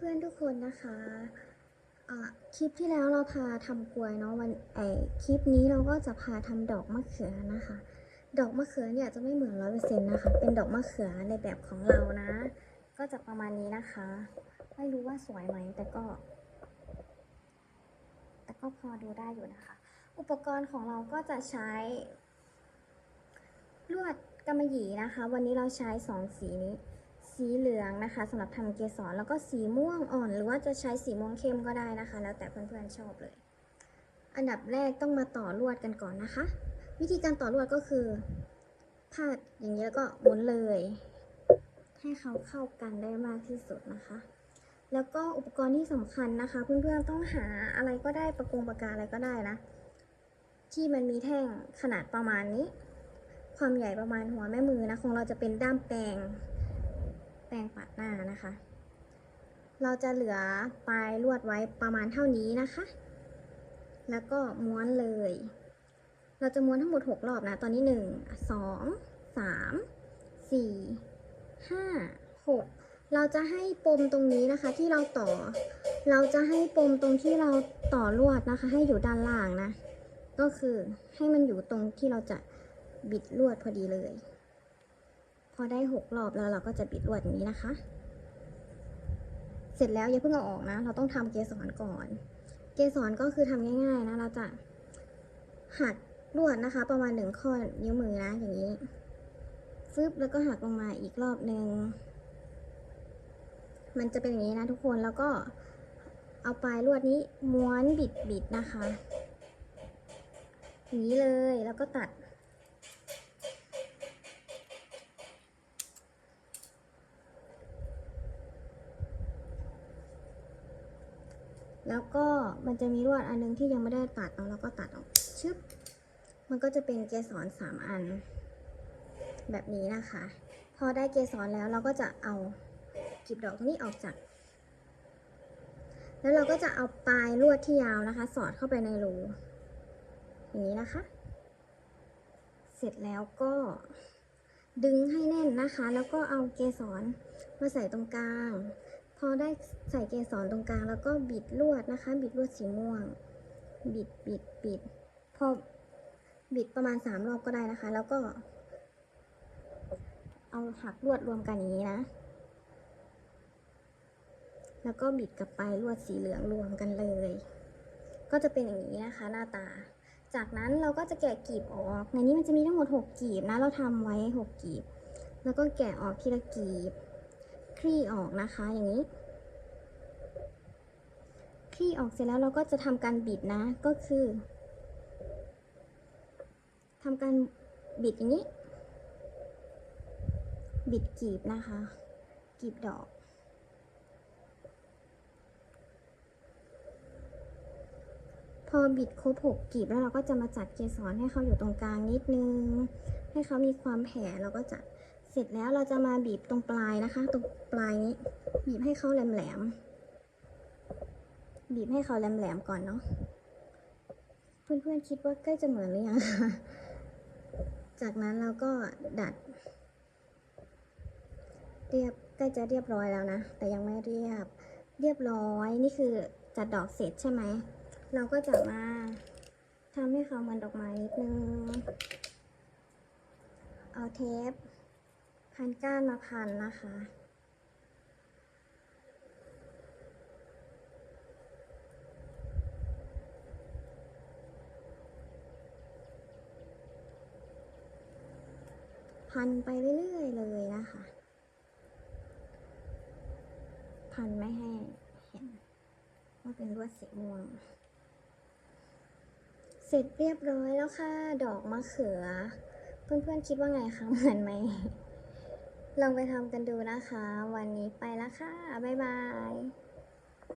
พื่อนๆทุกคนนะคะอะคลิปที่แล้วเราพาทำกลวยเนาะวันไอคลิปนี้เราก็จะพาทำดอกมะเขือนะคะ ดอกมะเขือเนี่ยจะไม่เหมือนร้อยเปอร์เซ็นต์นะคะ เป็นดอกมะเขือในแบบของเรานะ ก็จะประมาณนี้นะคะ ไม่รู้ว่าสวยไหมแต่ก็ แต่ก็พอดูได้อยู่นะคะ อุปกรณ์ของเราก็จะใช้ ลวดกำมะหยี่นะคะ วันนี้เราใช้สองสีนี้ สีเหลืองนะคะสำหรับทำเกสรแล้วก็สีม่วงอ่อน หรือว่าจะใช้สีม่วงเข้มก็ได้นะคะ แล้วแต่เพื่อนๆชอบเลย อันดับแรกต้องมาต่อลวดกันก่อนนะคะ วิธีการต่อลวดก็คือพาดอย่างนี้แล้วก็หมุนเลย ให้เขาเข้ากันได้มากที่สุดนะคะ แล้วก็อุปกรณ์ที่สำคัญนะคะ เพื่อนๆต้องหาอะไรก็ได้ประกงประกาอะไรก็ได้นะ ที่มันมีแท่งขนาดประมาณนี้ ความใหญ่ประมาณหัวแม่มือนะของเราจะเป็นด้ามแปรง แปรงปัดหน้านะคะ เราจะเหลือปลายลวดไว้ประมาณเท่านี้นะคะ แล้วก็ม้วนเลย เราจะม้วนทั้งหมด 6 รอบนะ ตอนนี้ 1 2 3 4 5 6 เราจะให้ปมตรงนี้นะคะที่เราต่อ เราจะให้ปมตรงที่เราต่อลวดนะคะ ให้อยู่ด้านล่างนะ ก็คือให้มันอยู่ตรงที่เราจะบิดลวดพอดีเลย อได้หกรอบแล้วเราก็จะบิดลวดอย่างนี้นะคะ เสร็จแล้วอย่าเพิ่งเอาออกนะ เราต้องทำเกสรก่อน เกสรก็คือทำง่าย ๆ นะ เราจะหักลวดนะคะ ประมาณหนึ่งข้อนิ้วมือนะอย่างนี้ฟึบแล้วก็หักลงมาอีกรอบหนึ่งมันจะเป็นอย่างนี้นะทุกคนแล้วก็เอาปลายลวดนี้ม้วนบิดบิดๆนะคะอย่างนี้เลยแล้วก็ตัด แล้วก็มันจะมีลวดอันนึงที่ยังไม่ได้ตัดเอาเราก็ตัดออกชึบมันก็จะเป็นเกสรสามอัน แบบนี้นะคะ พอได้เกสรแล้วเราก็จะเอากีบดอกตรงนี้ออกจาก แล้วเราก็จะเอาปลายลวดที่ยาวนะคะ สอดเข้าไปในรูอย่างนี้นะคะ เสร็จแล้วก็ดึงให้แน่นนะคะ แล้วก็เอาเกสรมาใส่ตรงกลาง พอได้ใส่เกสรตรงกลางแล้วก็บิดลวดนะคะ บิดลวดสีม่วง บิดบิดบิดพอบิดประมาณสามรอบก็ได้นะคะ แล้วก็ เอาหักลวดรวมกันอย่างนี้นะ แล้วก็บิดกลับไปลวดสีเหลืองรวมกันเลย ก็จะเป็นอย่างนี้นะคะ หน้าตา จากนั้นเราก็จะแกะกลีบออก ในนี้มันจะมีทั้งหมด6กลีบนะ เราทำไว้6กลีบ แล้วก็แกะออกทีละกลีบ คลี่ออกนะคะอย่างนี้ คลี่ออกเสร็จแล้วเราก็จะทำการบิดนะก็คือทำการบิดอย่างนี้ บิดกลีบนะคะกลีบดอก พอบิดครบหกกลีบแล้วเราก็จะมาจัดเกสรให้เขาอยู่ตรงกลางนิดนึง ให้เขามีความแผ่เราก็จัด เสร็จแล้วเราจะมาบีบตรงปลายนะคะ ตรงปลายนี้ บีบให้เขาแหลมๆบีบให้เขาแหลมๆก่อนเนาะเพื่อนๆคิดว่าใกล้จะเหมือนหรือยังคะจากนั้นเราก็ดัด เรียบใกล้จะเรียบร้อยแล้วนะ แต่ยังไม่เรียบเรียบร้อยนี่คือจัดดอกเสร็จใช่ไหม เราก็จะมาทำให้เขาเหมือนดอกไม้นิดนึง เอาเทป พันก้านมาพันนะคะ พันไปเรื่อยๆเลยนะคะ พันไม่ให้เห็นว่าเป็นลวดสีม่วง เสร็จเรียบร้อยแล้วค่ะ ดอกมะเขือเพื่อนๆคิดว่าไงคะ เหมือนไหม ลองไปทำกันดูนะคะ วันนี้ไปแล้วค่ะ บ๊ายบาย